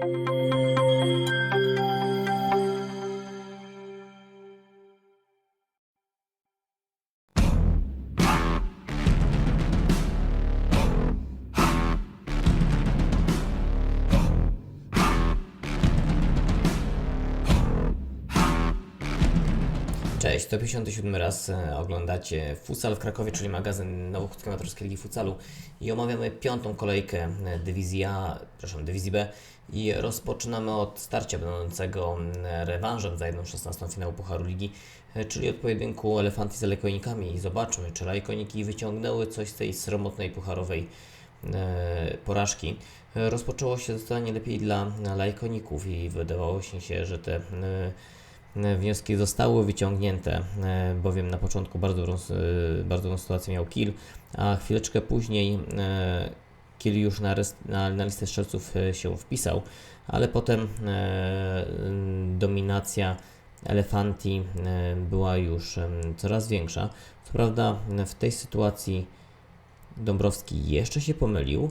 Cześć, 157 raz e, oglądacie Futsal w Krakowie, czyli magazyn Nowochódzkiej Amatorskiej Ligi Futsalu. I omawiamy piątą kolejkę e, Dywizji A, przepraszam, Dywizji B. I rozpoczynamy od starcia będącego mm, rewanżem za 1-16 finału Pucharu Ligi, e, czyli od pojedynku Elefanti z Lajkonikami i zobaczmy, czy Lajkoniki wyciągnęły coś z tej sromotnej pucharowej e, porażki. E, Rozpoczęło się zdecydowanie lepiej dla Lajkoników i wydawało się, że te e, E, Wnioski zostały wyciągnięte, e, bowiem na początku bardzo dobrą, e, bardzo dobrą sytuację miał Kill, a chwileczkę później e, Kill już na, na, na listę strzelców e, się wpisał, ale potem e, dominacja Elefanti e, była już coraz większa. Co prawda w tej sytuacji Dąbrowski jeszcze się pomylił,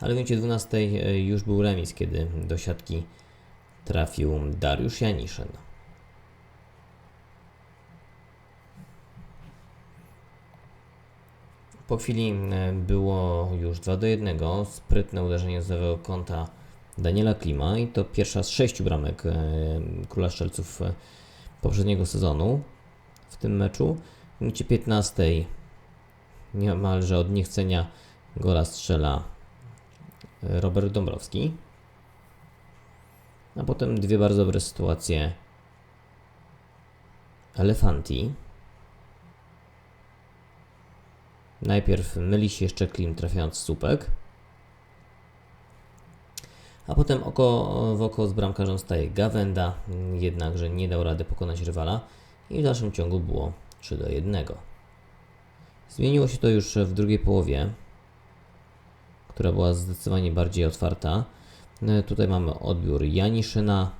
ale w minucie 12 e, już był remis, kiedy do siatki trafił Dariusz Janiszyn. Po chwili było już 2 do 1. Sprytne uderzenie z lewego kąta Daniela Klima i to pierwsza z sześciu bramek e, Króla Strzelców e, poprzedniego sezonu w tym meczu. W minucie 15 niemalże od niechcenia gola strzela e, Robert Dąbrowski. A potem dwie bardzo dobre sytuacje Elefanti. Najpierw myli się jeszcze Klim trafiając słupek. A potem oko w oko z bramkarzem staje Gawenda, jednakże nie dał rady pokonać rywala i w dalszym ciągu było 3 do 1. Zmieniło się to już w drugiej połowie, która była zdecydowanie bardziej otwarta. E, Tutaj mamy odbiór Janiszyna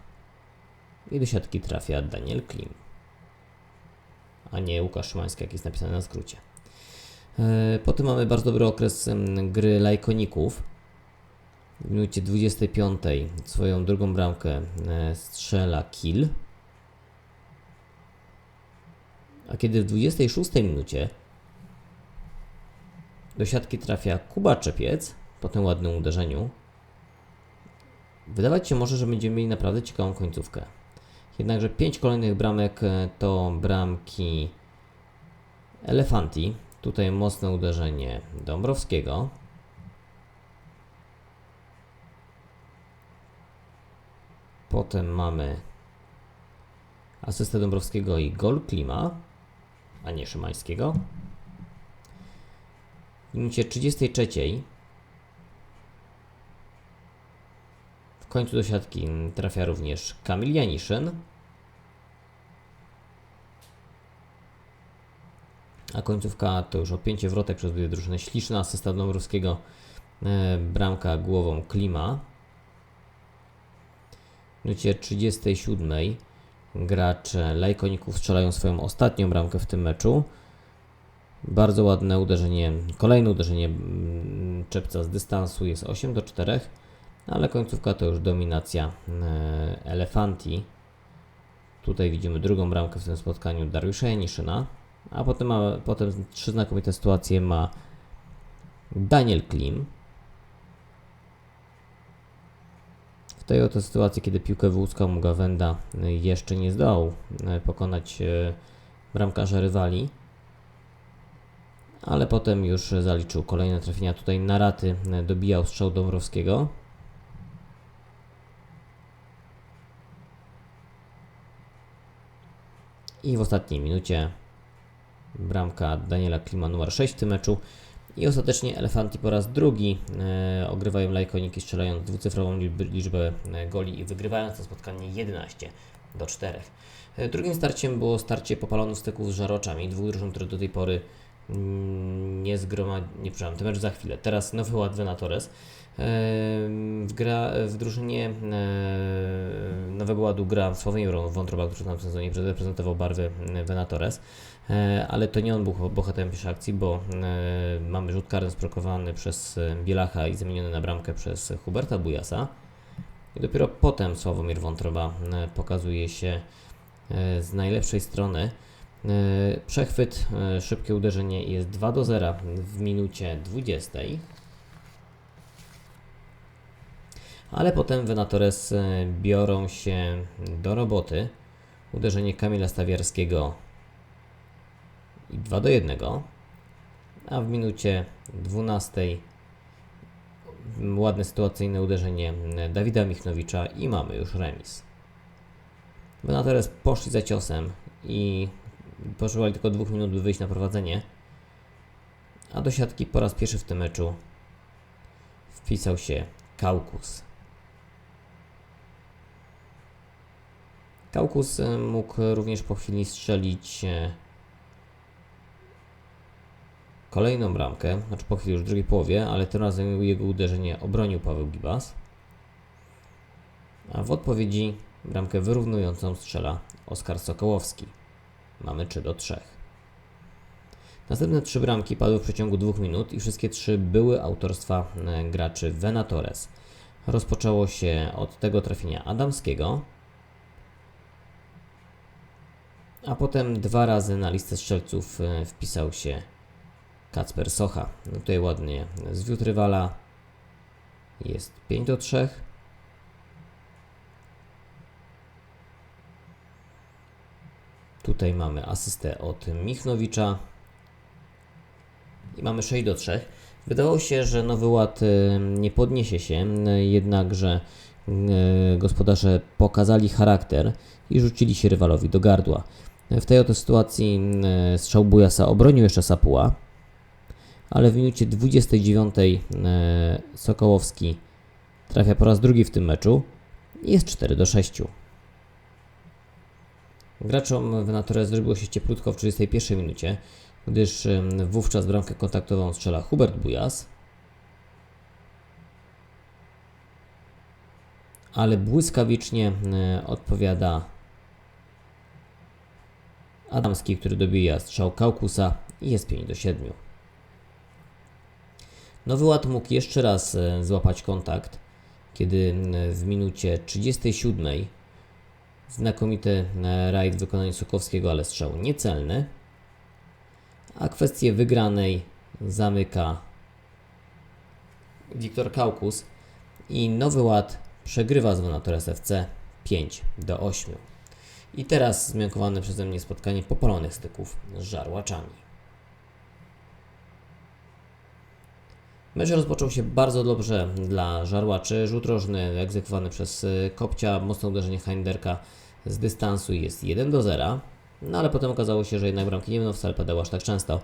i do siatki trafia Daniel Klim, a nie Łukasz Szymański, jak jest napisane na skrócie. E, Potem mamy bardzo dobry okres gry Lajkoników. W minucie 25 swoją drugą bramkę e, strzela Kill. A kiedy w 26 minucie do siatki trafia Kuba Czepiec po tym ładnym uderzeniu, Wydawać się może, że będziemy mieli naprawdę ciekawą końcówkę. Jednakże pięć kolejnych bramek e, to bramki Elefanti. Tutaj mocne uderzenie Dąbrowskiego. Potem mamy asystę Dąbrowskiego i gol Klima, a nie Szymańskiego. W minucie 33 końcu do siatki trafia również Kamil Janiszyn. A końcówka to już odpięcie wrotek przez dwie drużyny. Śliczna asysta Dąbrowskiego, e, bramka głową Klima. W minucie 37 gracze Lajkoników strzelają swoją ostatnią bramkę w tym meczu. Bardzo ładne uderzenie, kolejne uderzenie mm, Czepca z dystansu jest 8 do 4 ale końcówka to już dominacja e, Elefanti. Tutaj widzimy drugą bramkę w tym spotkaniu Dariusza Janiszyna, a potem, ma, potem trzy znakomite sytuacje ma Daniel Klim. W tej oto sytuacji, kiedy piłkę wyłuskał mu Gawenda, e, jeszcze nie zdołał e, pokonać bramkarza rywali. Ale potem już zaliczył kolejne trafienia. Tutaj na raty dobijał strzał Dąbrowskiego. I w ostatniej minucie bramka Daniela Klima numer 6 w tym meczu. I ostatecznie Elefanti po raz drugi e, ogrywają Lajkoniki, strzelając dwucyfrową liczb- liczbę e, goli i wygrywając to spotkanie 11 do 4. E, drugim starciem było starcie popalonych styków z żaroczami, dwóch drużyn, które do tej pory mm, nie zgromadzi... nie przepraszam, ten mecz za chwilę. Teraz Nowy Ład Venatores. W, gra, w drużynie e, Nowego Ładu gra Sławomir Wątroba, który w tym sezonie reprezentował barwy e, Venatores, E, ale to nie on był bohaterem pierwszej akcji, bo mamy rzut karny sprokowany przez Bielacha i zamieniony na bramkę przez Huberta Bujasa. I dopiero potem Sławomir Wątroba pokazuje się z najlepszej strony. Przechwyt, szybkie uderzenie jest 2 do 0 w minucie 20. Ale potem Venatores e, biorą się do roboty. Uderzenie Kamila Stawiarskiego i 2 do 1. A w minucie 12 ładne sytuacyjne uderzenie Dawida Michnowicza i mamy już remis. Venatores poszli za ciosem i potrzebowali tylko dwóch minut, by wyjść na prowadzenie. A do siatki po raz pierwszy w tym meczu wpisał się Kaukus. Kaukus e, mógł również po chwili strzelić e, kolejną bramkę, znaczy po chwili już w drugiej połowie, ale tym razem jego uderzenie obronił Paweł Gibas. A w odpowiedzi bramkę wyrównującą strzela Oskar Sokołowski. Mamy 3 do 3. Następne trzy bramki padły w przeciągu dwóch minut i wszystkie trzy były autorstwa e, graczy Venatores. Rozpoczęło się od tego trafienia Adamskiego, a potem dwa razy na listę strzelców e, wpisał się Kacper Socha. No tutaj ładnie zwiódł rywala. Jest 5 do 3. Tutaj mamy asystę od Michnowicza. I mamy 6 do 3. Wydawało się, że Nowy Ład y, nie podniesie się, y, jednakże gospodarze pokazali charakter i rzucili się rywalowi do gardła. W tej oto sytuacji y, strzał Bujasa obronił jeszcze Sapuła, ale w minucie 29 y, Sokołowski trafia po raz drugi w tym meczu i jest 4 do 6. Graczom Venatores zrobiło się cieplutko w 31 minucie, gdyż wówczas bramkę kontaktową strzela Hubert Bujas. Ale błyskawicznie y, odpowiada Adamski, który dobija strzał Kaukusa i jest 5 do 7. Nowy Ład mógł jeszcze raz y, złapać kontakt, kiedy y, w minucie 37 Znakomity e, rajd w wykonaniu Sokowskiego, ale strzał niecelny. A kwestię wygranej zamyka Wiktor Kaukus i Nowy Ład przegrywa z Venatores FC 5 do 8. I teraz zmiankowane przeze mnie spotkanie popalonych styków z żarłaczami. Mecz rozpoczął się bardzo dobrze dla żarłaczy. Rzut rożny egzekwowany przez Kopcia, mocne uderzenie Heinderka z dystansu jest 1 do 0. No ale potem okazało się, że jednak bramki nie będą wcale padały aż tak często.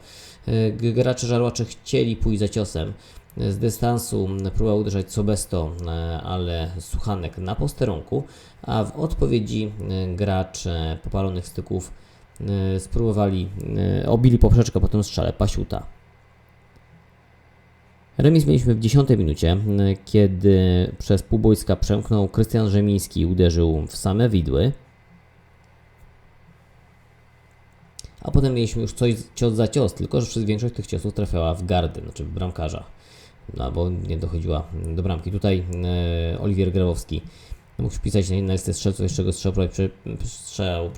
G- Gracze żarłaczy chcieli pójść za ciosem. Y, Z dystansu próbował uderzać Sobesto, y, ale Suchanek na posterunku, a w odpowiedzi gracze popalonych styków spróbowali, obili poprzeczkę po tym strzale Pasiuta. Remis mieliśmy w 10 minucie, kiedy przez półbojska przemknął Krystian Rzemiński i uderzył w same widły. A potem mieliśmy już coś cios za cios, tylko że przez większość tych ciosów trafiała w gardy, znaczy w bramkarza. No bo nie dochodziła do bramki. Tutaj e, Oliwier Grabowski mógł wpisać na na listę strzelców, jeszcze go strzał prze, strzał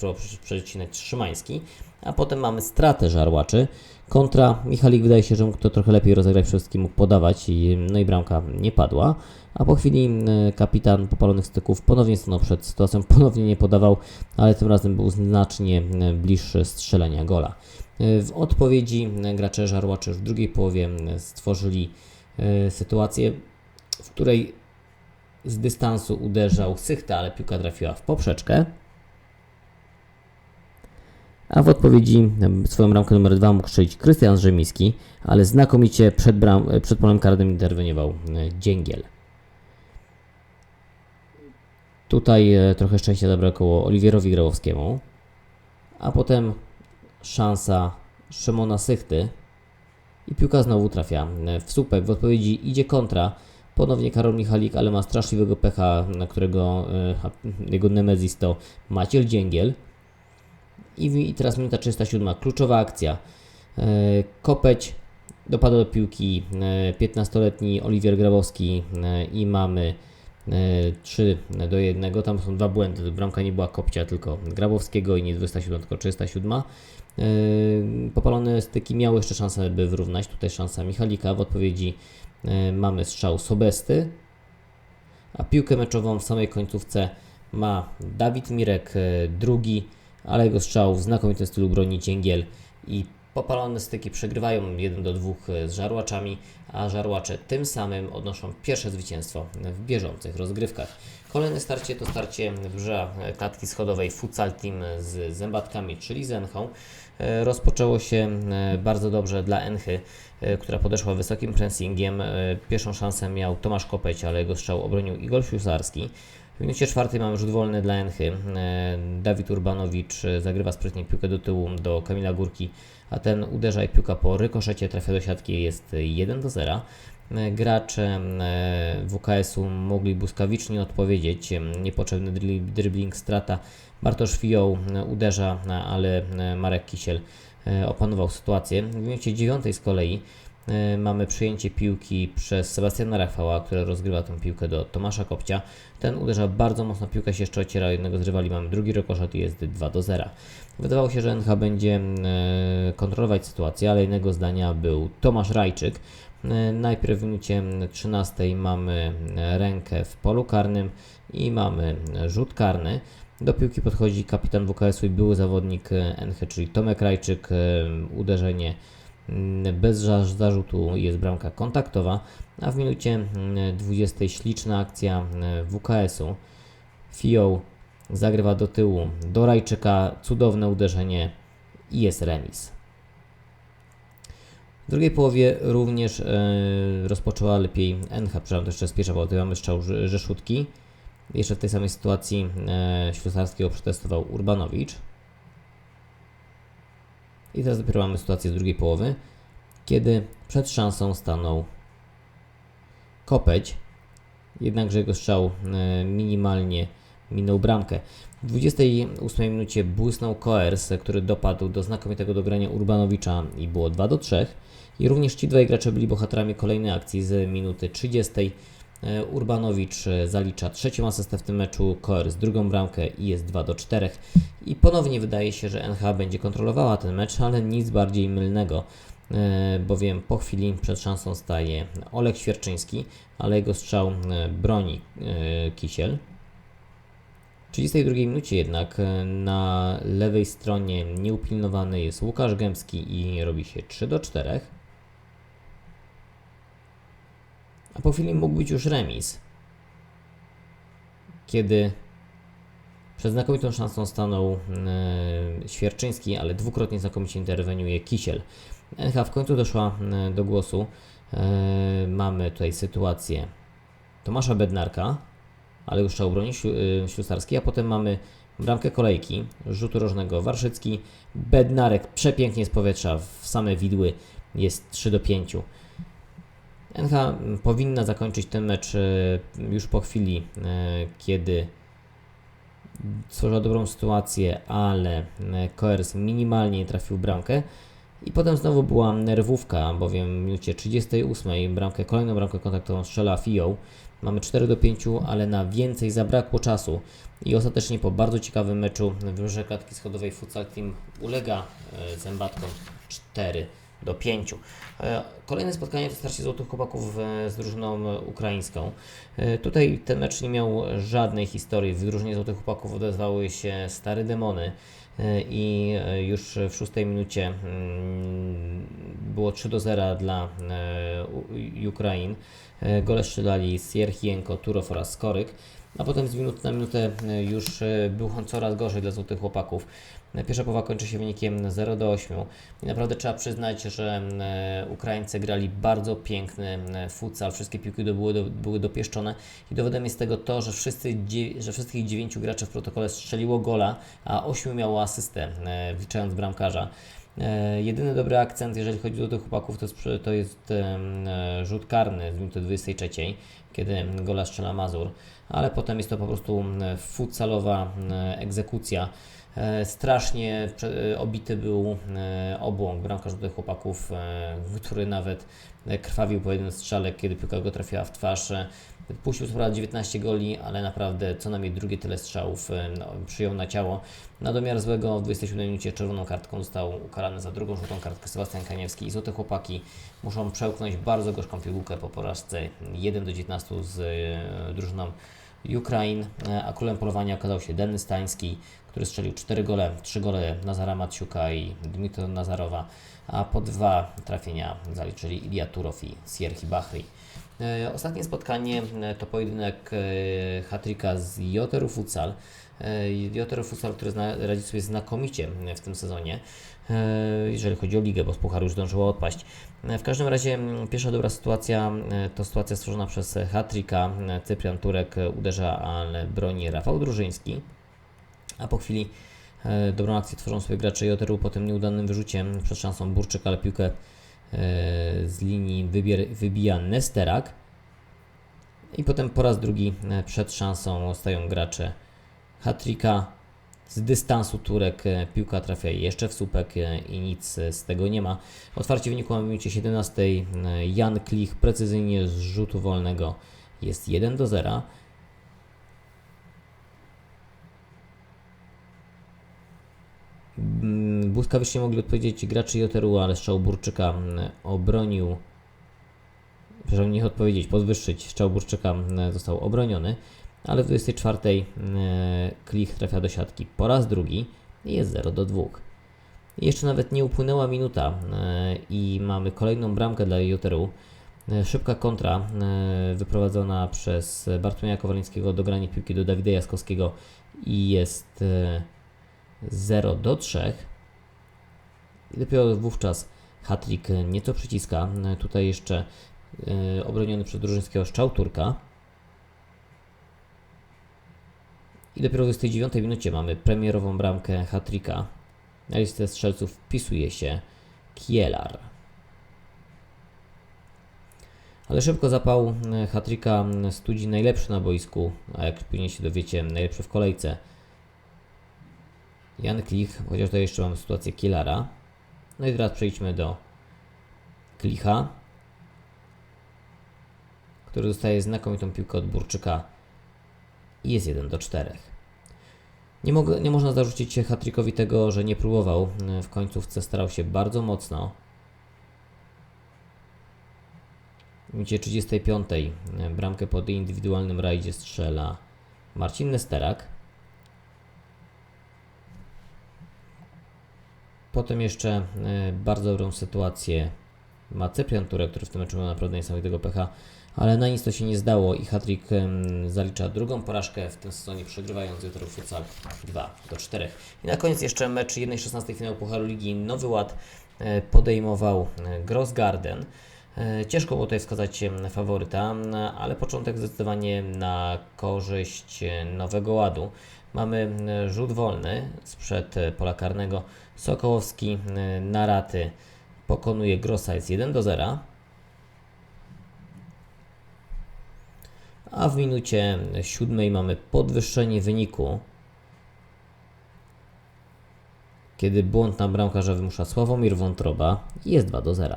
przecinać Szymański. A potem mamy stratę żarłaczy. Kontra Michalik wydaje się, że mógł to trochę lepiej rozegrać, wszystkim mógł podawać, i, no i bramka nie padła. A po chwili e, kapitan popalonych styków ponownie stanął przed sytuacją, ponownie nie podawał, ale tym razem był znacznie e, bliższy strzelenia gola. E, W odpowiedzi e, gracze żarłaczy w drugiej połowie e, stworzyli e, sytuację, w której z dystansu uderzał Sychta, ale piłka trafiła w poprzeczkę. A w odpowiedzi swoją bramkę numer 2 mógł strzelić Krystian Rzemiski, ale znakomicie przed, bram, przed polem karnym interweniował e, Dzięgiel. Tutaj e, trochę szczęścia zabrakło Oliwierowi Grałowskiemu, a potem szansa Szymona Sychty I piłka znowu trafia w słupek. W odpowiedzi idzie kontra. Ponownie Karol Michalik, ale ma straszliwego pecha, na którego e, jego nemezis to Maciel Dzięgiel. I, teraz minuta 307. Kluczowa akcja. E, Kopeć dopada do piłki 15-letni Oliwier Grabowski e, i mamy 3 do 1. Tam są dwa błędy. Bramka nie była Kopcia, tylko Grabowskiego i nie 207, tylko 307. Popalone styki miały jeszcze szansę, by wyrównać. Tutaj szansa Michalika. W odpowiedzi mamy strzał Sobesty. A piłkę meczową w samej końcówce ma Dawid Mirek drugi, ale jego strzał w znakomitym stylu broni Cięgiel i popalone styki przegrywają 1 do 2 z żarłaczami, a żarłacze tym samym odnoszą pierwsze zwycięstwo w bieżących rozgrywkach. Kolejne starcie to starcie Brza klatki schodowej Futsal Team z Zębatkami, czyli z Enchą. Rozpoczęło się bardzo dobrze dla Enchy, która podeszła wysokim pressingiem. Pierwszą szansę miał Tomasz Kopeć, ale jego strzał obronił Igor Fiusarski. W minucie czwartej mamy rzut wolny dla Enchy. Dawid Urbanowicz zagrywa sprytnie piłkę do tyłu do Kamila Górki, a ten uderza i piłka po rykoszecie trafia do siatki jest 1 do 0. Gracze WKS-u mogli błyskawicznie odpowiedzieć. Niepotrzebny dribbling, strata. Bartosz Fioł uderza, ale Marek Kisiel opanował sytuację. W minucie dziewiątej z kolei mamy przyjęcie piłki przez Sebastiana Rafała, który rozgrywa tę piłkę do Tomasza Kopcia. Ten uderza bardzo mocno, piłka się jeszcze ociera jednego z rywali, mamy drugi rykoszet i jest 2 do 0. Wydawało się, że NH będzie kontrolować sytuację, ale innego zdania był Tomasz Rajczyk. Najpierw w minucie 13 mamy rękę w polu karnym i mamy rzut karny. Do piłki podchodzi kapitan WKS-u i były zawodnik NH, czyli Tomek Rajczyk. Uderzenie bez zarzutu jest bramka kontaktowa, a w minucie 20 śliczna akcja WKS-u. Fioł zagrywa do tyłu do Rajczyka, cudowne uderzenie i jest remis. W drugiej połowie również e, rozpoczęła lepiej NH, przepraszam, to jeszcze z pierwsza połowy mamy strzał Rzeszutki. Jeszcze w tej samej sytuacji e, Ślusarskiego przetestował Urbanowicz. I teraz dopiero mamy sytuację z drugiej połowy, kiedy przed szansą stanął Kopeć, jednakże jego strzał e, minimalnie minął bramkę. W 28 minucie błysnął Koers, który dopadł do znakomitego dogrania Urbanowicza i było 2 do 3. I również ci dwaj gracze byli bohaterami kolejnej akcji z minuty 30. E, Urbanowicz e, zalicza trzecią asystę w tym meczu, Koers drugą bramkę i jest 2 do 4. I ponownie wydaje się, że NH będzie kontrolowała ten mecz, ale nic bardziej mylnego, e, bowiem po chwili przed szansą staje Olek Świerczyński, ale jego strzał broni Kisiel. W 32 minucie jednak na lewej stronie nieupilnowany jest Łukasz Gębski i robi się 3 do 4. A po chwili mógł być już remis. Kiedy przed znakomitą szansą stanął e, Świerczyński, ale dwukrotnie znakomicie interweniuje Kisiel. NH w końcu doszła e, do głosu. E, mamy tutaj sytuację Tomasza Bednarka, ale już trzeba obronić e, Ślusarski, a potem mamy bramkę kolejki, rzutu rożnego Warszycki, Bednarek przepięknie z powietrza w same widły, jest 3 do 5. NH powinna zakończyć ten mecz e, już po chwili, e, kiedy stworzyła dobrą sytuację, ale e, Koers minimalnie trafił bramkę. I potem znowu była nerwówka, bowiem w minucie 38 bramkę, kolejną bramkę kontaktową strzela Fio. Mamy 4 do 5, ale na więcej zabrakło czasu. I ostatecznie po bardzo ciekawym meczu w Róże Klatki Schodowej Futsal Team ulega zębatkom 4 do 5. E, kolejne spotkanie to starcie Złotych Chłopaków z drużyną ukraińską. E, tutaj ten mecz nie miał żadnej historii. W drużynie Złotych Chłopaków odezwały się stare demony e, i już w szóstej minucie mm, było 3 do 0 dla Ukrain. Gole strzelali Sierhienko, Turow oraz Skoryk a potem z minuty na minutę już był coraz gorzej dla Złotych Chłopaków. Pierwsza połowa kończy się wynikiem 0 do 8. I naprawdę trzeba przyznać, że e, Ukraińcy grali bardzo piękny e, futsal. Wszystkie piłki były, do, były dopieszczone. I dowodem jest tego to, że, wszyscy, że wszystkich 9 graczy w protokole strzeliło gola, a 8 miało asystę, e, wliczając bramkarza. Jedyny dobry akcent, jeżeli chodzi o tych chłopaków, to to jest rzut karny z minuty 23, kiedy gola strzela Mazur, ale potem jest to po prostu futsalowa egzekucja. E, Strasznie obity był e, obłąk bramkarz tych chłopaków, e, który nawet krwawił po jednym strzale, kiedy piłka go trafiła w twarz. Puścił co prawda 19 goli, ale naprawdę co najmniej drugie tyle strzałów no, przyjął na ciało. Na domiar złego w 27 minucie czerwoną kartką został ukarany za drugą żółtą kartkę Sebastian Kaniewski i złote chłopaki muszą przełknąć bardzo gorzką pigułkę po porażce 1 do 19 z drużyną Ukrain, a królem polowania okazał się Denys Stański, który strzelił 4 gole, 3 gole Nazara Maciuka i Dmitro Nazarowa, a po dwa trafienia zaliczyli Ilia Turow i Sierhi Bahri. E, Ostatnie spotkanie e, to pojedynek e, Hatrika z Joteru Futsal. Joteru Futsal, który radzi sobie znakomicie w tym sezonie, jeżeli chodzi o ligę, bo z Pucharu już zdążyło odpaść. W każdym razie pierwsza dobra sytuacja to sytuacja stworzona przez Hatrika. Cyprian Turek uderza, ale broni Rafał Drużyński. A po chwili e, dobrą akcję tworzą sobie gracze Joteru po tym nieudanym wyrzucie przed szansą Burczyk, ale piłkę e, z linii wybier, wybija Nesterak. I potem po raz drugi e, przed szansą stają gracze Hatrika. Z dystansu Turek piłka trafia jeszcze w słupek i nic z tego nie ma. Otwarcie wyniku w minucie 17. E, Jan Klich precyzyjnie z rzutu wolnego jest 1 do 0. Błyskawicznie mogli odpowiedzieć gracze Joteru, ale strzał Burczyka mm, obronił. Przepraszam, nie odpowiedzieć, podwyższyć. Strzał Burczyka mm, został obroniony, ale w 24 mm, Klich trafia do siatki po raz drugi i jest 0 do 2. I Jeszcze nawet nie upłynęła minuta i mamy kolejną bramkę dla Joteru. E, Szybka kontra e, wyprowadzona przez Bartłomieja Kowalińskiego, dogranie piłki do Dawida Jaskowskiego i jest e, 0 do 3. I dopiero wówczas Hatrik nieco przyciska. Tutaj jeszcze e, obroniony przez Drużyńskiego strzał Turka. I dopiero w 29 minucie mamy premierową bramkę Hatrika. Na listę strzelców wpisuje się Kielar. Ale szybko zapał e, Hatrika studzi najlepszy na boisku, a jak później się dowiecie, najlepszy w kolejce. Jan Klich, chociaż tutaj jeszcze mamy sytuację Kielara. No i teraz przejdźmy do Klicha, który dostaje znakomitą piłkę od Burczyka i jest 1 do 4. Nie, mogę, nie można zarzucić Hatrikowi tego, że nie próbował. W końcówce starał się bardzo mocno. W minucie 35 bramkę po indywidualnym rajdzie strzela Marcin Nesterak. Potem jeszcze e, bardzo dobrą sytuację ma Cyprian Turek, który w tym meczu miał naprawdę niesamowitego pecha, ale na nic to się nie zdało i Hattrick zalicza drugą porażkę w tym sezonie, przegrywając Jutro Futsal 2 do 4. I na koniec jeszcze mecz 1-16 finału Pucharu Ligi Nowy Ład e, podejmował e, Grossgarden. Ciężko było tutaj wskazać faworyta, ale początek zdecydowanie na korzyść Nowego Ładu. Mamy e, rzut wolny sprzed e, pola karnego. Sokołowski e, na raty pokonuje Grossa jest 1 do 0. A w minucie siódmej mamy podwyższenie wyniku. Kiedy błąd na bramkarza wymusza Sławomir Wątroba i jest 2 do 0.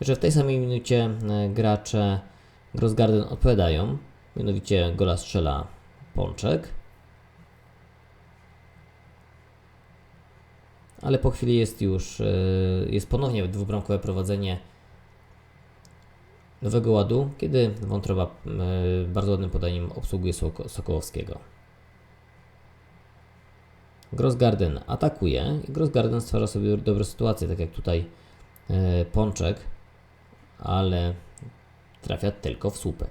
Że w tej samej minucie gracze Grossgarden odpowiadają. Mianowicie gola strzela Pączek. Ale po chwili jest już e, jest ponownie dwubramkowe prowadzenie Nowego Ładu, kiedy Wątroba e, bardzo ładnym podaniem obsługuje Soko- Sokołowskiego. Grossgarden atakuje i Grossgarden stwarza sobie dobre sytuacje, tak jak tutaj e, Pączek, ale trafia tylko w słupek.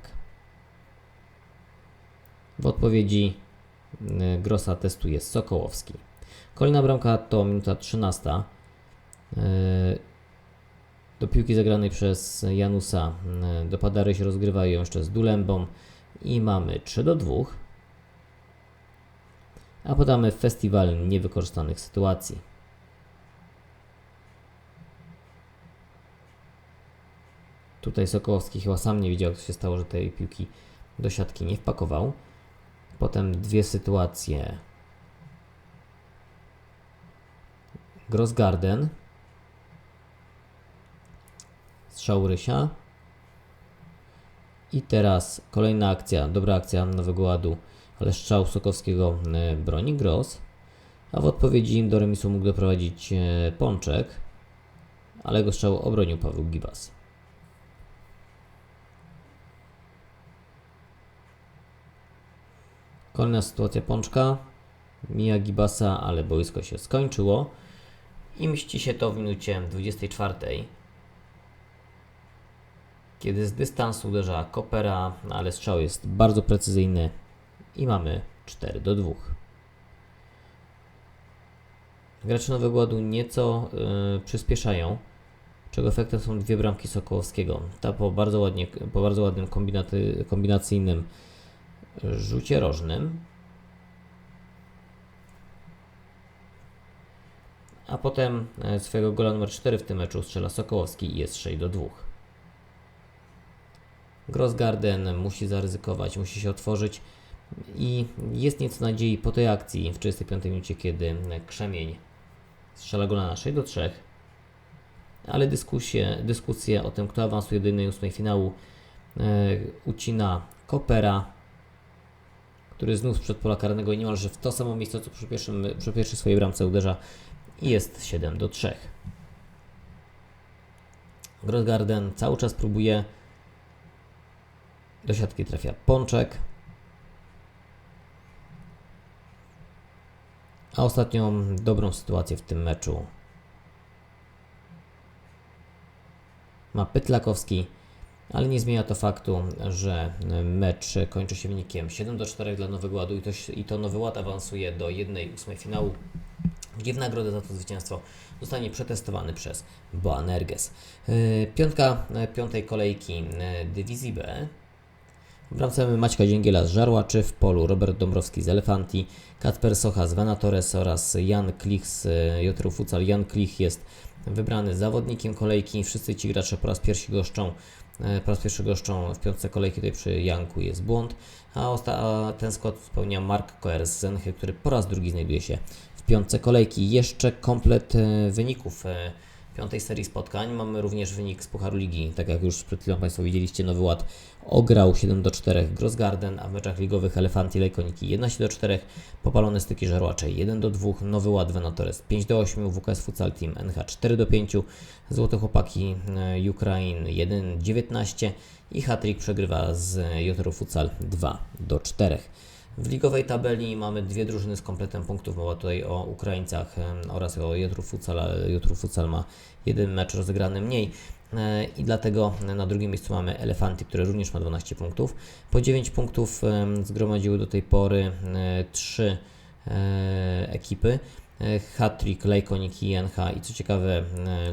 W odpowiedzi e, grosa testu jest Sokołowski. Kolejna bramka to minuta 13. E, do piłki zagranej przez Janusa e, dopada Ryś, rozgrywają jeszcze z Dulembą i mamy 3 do 2. A podamy festiwal niewykorzystanych sytuacji. Tutaj Sokołowski chyba sam nie widział, co się stało, że tej piłki do siatki nie wpakował. Potem dwie sytuacje. Grossgarden. Strzał Rysia. I teraz kolejna akcja, dobra akcja Nowego Ładu, ale strzał Sokowskiego e, broni Gross. A w odpowiedzi do remisu mógł doprowadzić e, Pączek, ale go strzał obronił Paweł Gibas. Kolejna sytuacja Pączka. Mija Gibasa, ale boisko się skończyło. I mści się to w minucie 24. Kiedy z dystansu uderza Kopera, ale strzał jest bardzo precyzyjny i mamy 4 do 2. Gracze Nowego Ładu nieco yy, przyspieszają, czego efektem są dwie bramki Sokołowskiego. Ta po bardzo, ładnie, po bardzo ładnym kombinacyjnym rzucie rożnym. A potem e, swojego gola numer 4 w tym meczu strzela Sokołowski i jest 6 do 2. Grossgarden musi zaryzykować, musi się otworzyć i jest nieco nadziei po tej akcji w 35 minucie, kiedy Krzemień strzela gola na 6 do 3. Ale dyskusje, dyskusje o tym, kto awansuje do 1-8 finału e, ucina Kopera, który znów przed pola karnego i niemalże w to samo miejsce, co przy, pierwszym, przy pierwszej swojej bramce uderza i jest 7 do 3. Grossgarden cały czas próbuje do siatki trafia Pączek. A ostatnią dobrą sytuację w tym meczu ma Pytlakowski, ale nie zmienia to faktu, że mecz kończy się wynikiem 7 do 4 dla Nowego Ładu i to, i to Nowy Ład awansuje do 1-8 finału, gdzie w nagrodę za to zwycięstwo zostanie przetestowany przez Boanerges. Yy, piątka piątej kolejki dywizji B w bramce Maćka Dzięgiela z Żarłaczy, w polu Robert Dąbrowski z Elefanti, Kacper Socha z Venatores oraz Jan Klich z e, Jotru Futsal. Jan Klich jest wybrany zawodnikiem kolejki. Wszyscy ci gracze po raz pierwszy goszczą e, po raz pierwszy goszczą w piątce kolejki, tutaj przy Janku jest błąd, a, a ten skład spełnia Mark Koer z który po raz drugi znajduje się w piątce kolejki. Jeszcze komplet e, wyników piątej serii spotkań. Mamy również wynik z Pucharu Ligi. Tak jak już przed chwilą Państwo widzieliście, Nowy Ład ograł 7 do 4 Grossgarden, a w meczach ligowych Elefanti Lejkoniki 11 do 4, Popalone Styki Żarłacze 1 do 2, Nowy Ład Venatores 5 do 8, WKS Futsal Team NH 4 do 5, Złote Chłopaki e, Ukrain 1 19 i Hatrik przegrywa z Jotoru Futsal 2 do 4. W ligowej tabeli mamy dwie drużyny z kompletem punktów. Mowa tutaj o Ukraińcach oraz o Jotru Futsal, Jotru Futsal ma jeden mecz rozegrany mniej. E, I dlatego na drugim miejscu mamy Elefanty, które również ma 12 punktów. Po 9 punktów zgromadziły do tej pory 3 e, ekipy. E, Hattrick, Lajkoniki i NH i co ciekawe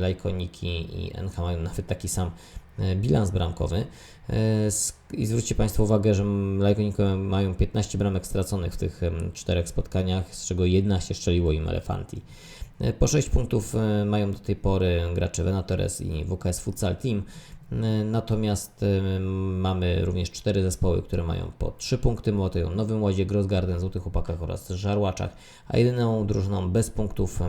Lajkoniki i NH mają nawet taki sam bilans bramkowy. I zwróćcie Państwo uwagę, że Lajkonikowie mają 15 bramek straconych w tych czterech spotkaniach, z czego 11 strzeliło im Elefanti. E, po 6 punktów mają do tej pory gracze Venatores i WKS Futsal Team. Natomiast mamy również cztery zespoły, które mają po 3 punkty. Mowa tutaj o Nowym Ładzie, Grossgarden, Złotych Chłopakach oraz Żarłaczach, a jedyną drużyną bez punktów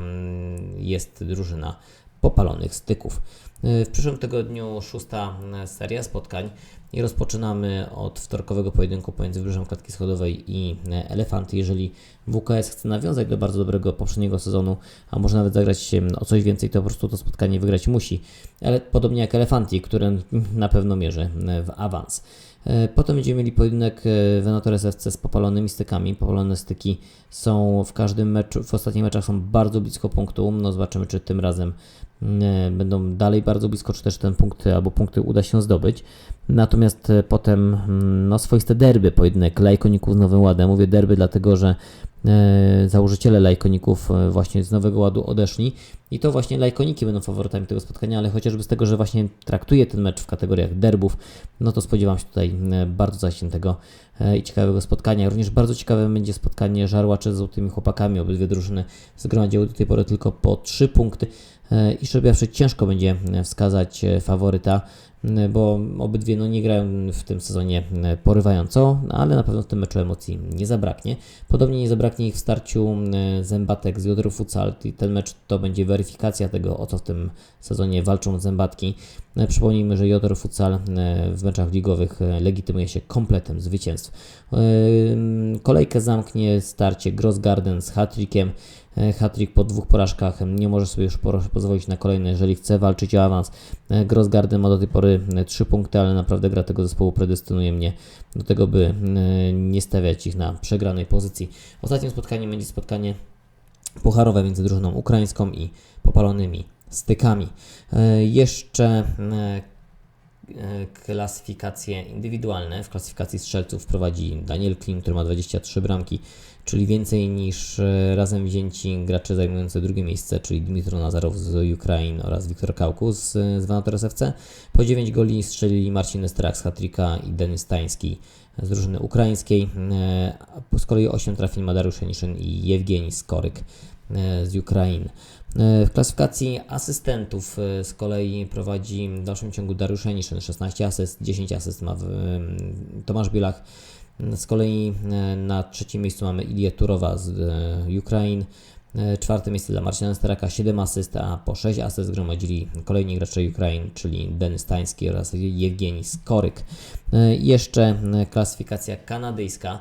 jest drużyna popalonych styków. W przyszłym tygodniu szósta seria spotkań i rozpoczynamy od wtorkowego pojedynku pomiędzy Wybrzeżem Klatki Schodowej i Elefanty. Jeżeli WKS chce nawiązać do bardzo dobrego poprzedniego sezonu, a może nawet zagrać o coś więcej, to po prostu to spotkanie wygrać musi. Ale podobnie jak Elefanty, które na pewno mierzy w awans. E, potem będziemy mieli pojedynek e, Venatores FC z popalonymi stykami. Popalone styki są w każdym meczu, w ostatnich meczach są bardzo blisko punktu. No zobaczymy, czy tym razem e, będą dalej bardzo blisko, czy też ten punkt albo punkty uda się zdobyć. Natomiast potem mm, no, swoiste derby, pojedynek Lajkoników z Nowym Ładem. Mówię derby dlatego, że E, założyciele lajkoników e, właśnie z Nowego Ładu odeszli i to właśnie lajkoniki będą faworytami tego spotkania, ale chociażby z tego, że właśnie traktuje ten mecz w kategoriach derbów, no to spodziewam się tutaj e, bardzo zaciętego i ciekawego spotkania. Również bardzo ciekawe będzie spotkanie Żarłacze z Złotymi Chłopakami. Obydwie drużyny zgromadziły do tej pory tylko po 3 punkty i szczerze ciężko będzie wskazać faworyta m, bo obydwie no, nie grają w tym sezonie m, porywająco, no, ale na pewno w tym meczu emocji nie zabraknie. Podobnie nie zabraknie ich w starciu Zębatek z Jodoru Futsal. Ten mecz to będzie weryfikacja tego, o co w tym sezonie walczą Zębatki. E, Przypomnijmy, że Jodor Futsal e, w meczach ligowych e, legitymuje się kompletem zwycięstw. E, Kolejkę zamknie starcie Grossgarden z hat-trickiem. E, Hat-trick po dwóch porażkach nie może sobie już pozwolić na kolejny, jeżeli chce walczyć o awans. E, Grossgarden ma do tej pory 3 punkty, ale naprawdę gra tego zespołu predestynuje mnie do tego, by e, nie stawiać ich na przegranej pozycji. Ostatnim spotkaniem będzie spotkanie pucharowe między drużyną ukraińską i popalonymi stykami. E, Jeszcze e, e, klasyfikacje indywidualne. W klasyfikacji strzelców prowadzi Daniel Klim, który ma 23 bramki, czyli więcej niż e, razem wzięci gracze zajmujący drugie miejsce, czyli Dmitro Nazarow z Ukrainy oraz Wiktor Kaukus z Vanator FC. Po 9 goli strzelili Marcin Nesterak z Hatrika i Denis Stański z drużyny ukraińskiej. E, Z kolei 8 trafień ma Dariusz Janiszyn i Jewgeni Skoryk e, z Ukrainy. W klasyfikacji asystentów z kolei prowadzi w dalszym ciągu Dariusz Janiszyn 16 asyst, 10 asyst ma Tomasz Bielach. Z kolei e, na trzecim miejscu mamy Ilię Turowa z e, Ukrainy. E, Czwarte miejsce dla Marcina Staraka 7 asyst, a po 6 asyst zgromadzili kolejni gracze Ukrainy, czyli Denis Stański oraz Jewgeni Skoryk. Jeszcze klasyfikacja kanadyjska.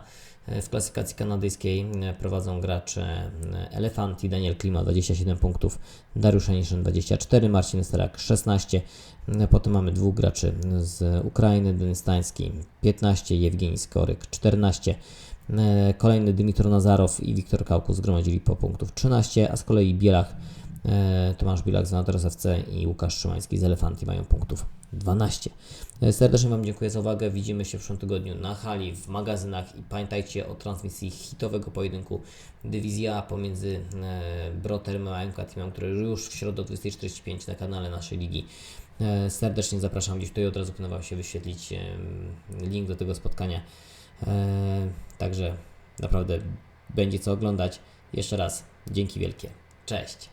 W klasyfikacji kanadyjskiej prowadzą gracze Elefanti, Daniel Klima 27 punktów, Dariusz Aniszyn 24, Marcin Sterak 16. Potem mamy dwóch graczy z Ukrainy, Denis Stański 15, Jewgeni Skoryk 14. E, Kolejny Dymitro Nazarow i Wiktor Kaukus zgromadzili po punktów 13, a z kolei Bielach, e, Tomasz Bielak z Nators FC i Łukasz Szymański z Elefanti mają punktów 12. E, Serdecznie Wam dziękuję za uwagę. Widzimy się w przyszłym tygodniu na hali, w magazynach i pamiętajcie o transmisji hitowego pojedynku Dywizja pomiędzy Broterem a MK Teamem, który już w środę o 20.45 na kanale naszej ligi. E, Serdecznie zapraszam. Gdzieś tutaj od razu Wam się wyświetlić link do tego spotkania. E, Także naprawdę będzie co oglądać. Jeszcze raz dzięki wielkie. Cześć.